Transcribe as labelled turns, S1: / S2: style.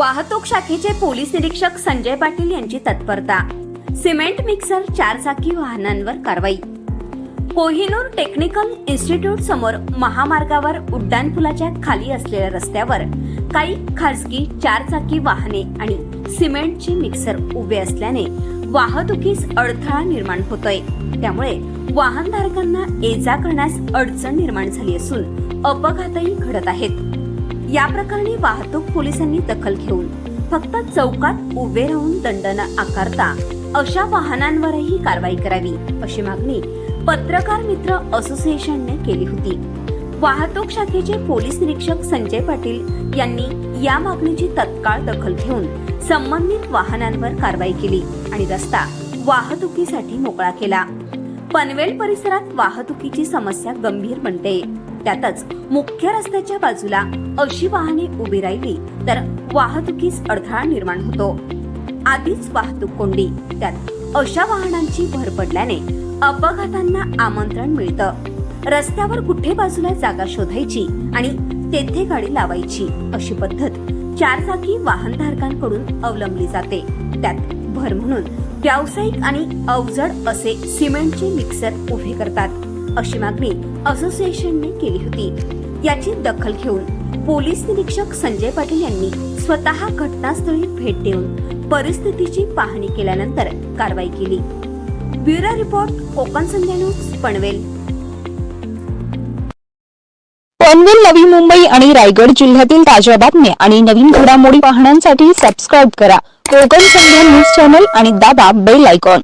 S1: वाहतूक शाखेचे पोलीस निरीक्षक संजय पाटील यांची तत्परता. सिमेंट मिक्सर चारचाकी वाहनांवर कारवाई. कोहिनूर टेक्निकल इन्स्टिट्यूट समोर महामार्गावर उड्डाणपुलाच्या खाली असलेल्या रस्त्यावर काही खासगी चारचाकी वाहने आणि सिमेंटचे मिक्सर उभे असल्याने वाहतुकीस अडथळा निर्माण होतोय. त्यामुळे वाहनधारकांना ये जा करण्यास अडचण निर्माण झाली असून अपघातही घडत आहेत. या प्रकरणी वाहतूक पोलिसांनी दखल घेऊन फक्त चौकात उभे राहून दंड न आकारता अशा वाहनांवरही कारवाई करावी अशी मागणी पत्रकार मित्र असोसिएशनने केली होती. वाहतूक शाखेचे पोलीस निरीक्षक संजय पाटील यांनी या मागणीची तत्काळ दखल घेऊन संबंधित वाहनांवर कारवाई केली आणि रस्ता वाहतुकीसाठी मोकळा केला. पनवेल परिसरात वाहतुकीची समस्या गंभीर बनते. त्यातच मुख्य रस्त्याच्या बाजूला अशी वाहने उभी राहिली तर वाहतुकीस अडथळा निर्माण होतो. आधीच वाहतूक कोंडी त्यात अशा वाहनांची भर पडल्याने अपघातांना आमंत्रण मिळतं. रस्त्यावर कुठे बाजूला जागा शोधायची आणि तेथे गाडी लावायची अशी पद्धत चारचाकी वाहनधारकांकडून अवलंबली जाते. त्यात भर म्हणून व्यावसायिक आणि अवजड असे सिमेंटचे मिक्सर उभे करतात. अशी मागणी असोसिएशनने केली होती. याची दखल घेऊन पोलीस निरीक्षक संजय पाटील यांनी स्वतः घटनास्थळी भेट देऊन परिस्थितीची पाहणी केल्यानंतर कारवाई केली. Bureau report Konkan Sandhya news Panvel.
S2: Panvel Navi Mumbai आणि रायगड जिल्ह्यातील ताज्या बातम्या आणि नवीन घडामोडी पाहण्यासाठी सबस्क्राईब करा. कोकण संध्या न्यूज चॅनल आणि दाबा बेल आयकॉन